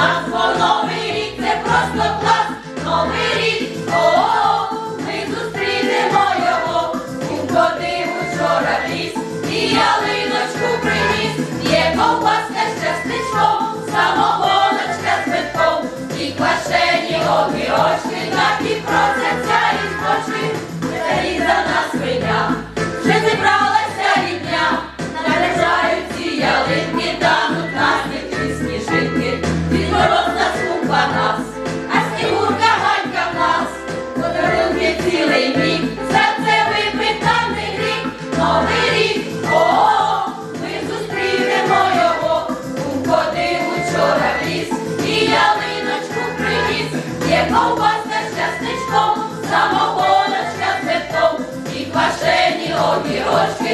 I've для нас, а Снігурка Ганька в нас, подарунки цілий рік, за це випитаний рік, новий рік, о, ми зустрінемо його, уходив учора в ліс, і линочку приніс, є ковбаска з частичком, самогоночка з метом, і квашені огірочки.